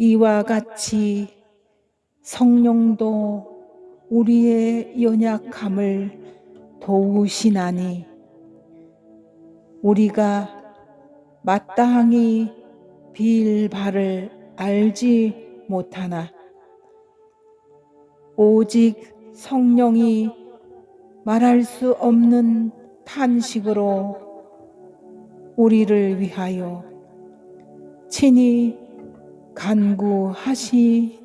이와 같이 성령도 우리의 연약함을 도우시나니 우리가 마땅히 빌 바를 알지 못하나? 오직 성령이 말할 수 없는 탄식으로 우리를 위하여 친히 간구하시느니라.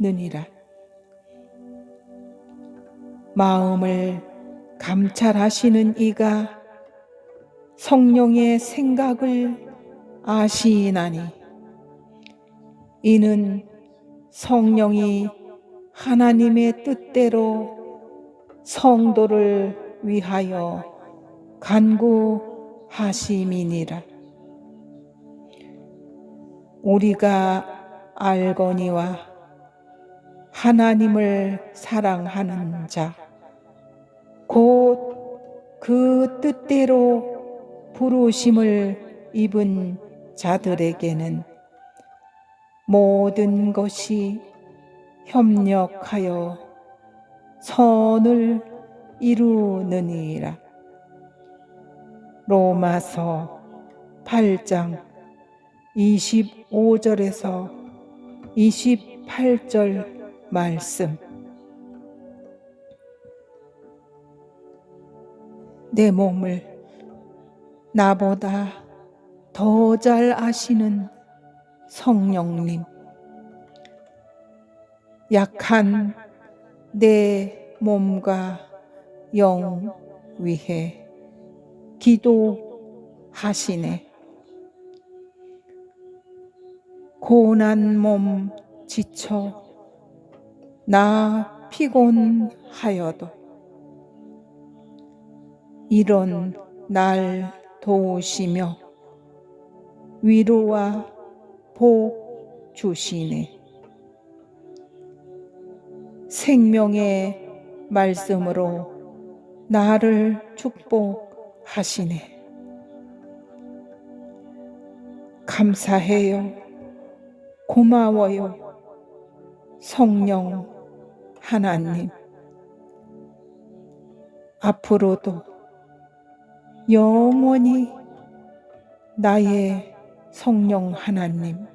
마음을 감찰하시는 이가 성령의 생각을 아시나니 이는 성령이 하나님의 뜻대로 성도를 위하여 간구하심이니라. 우리가 알거니와 하나님을 사랑하는 자, 곧 그 뜻대로 부르심을 입은 자들에게는 모든 것이 협력하여 선을 이루느니라. 로마서 8장 25절에서 28절 말씀. 내 몸을 나보다 더 잘 아시는 성령님. 약한 내 몸과 영 위해 기도하시네. 고난 몸 지쳐 나 피곤하여도 이런 날 도우시며 위로와 복 주시네. 생명의 말씀으로 나를 축복하시네. 감사해요. 고마워요. 성령 하나님. 앞으로도 영원히 나의 성령 하나님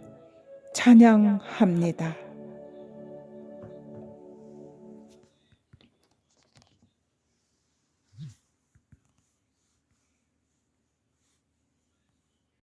찬양합니다.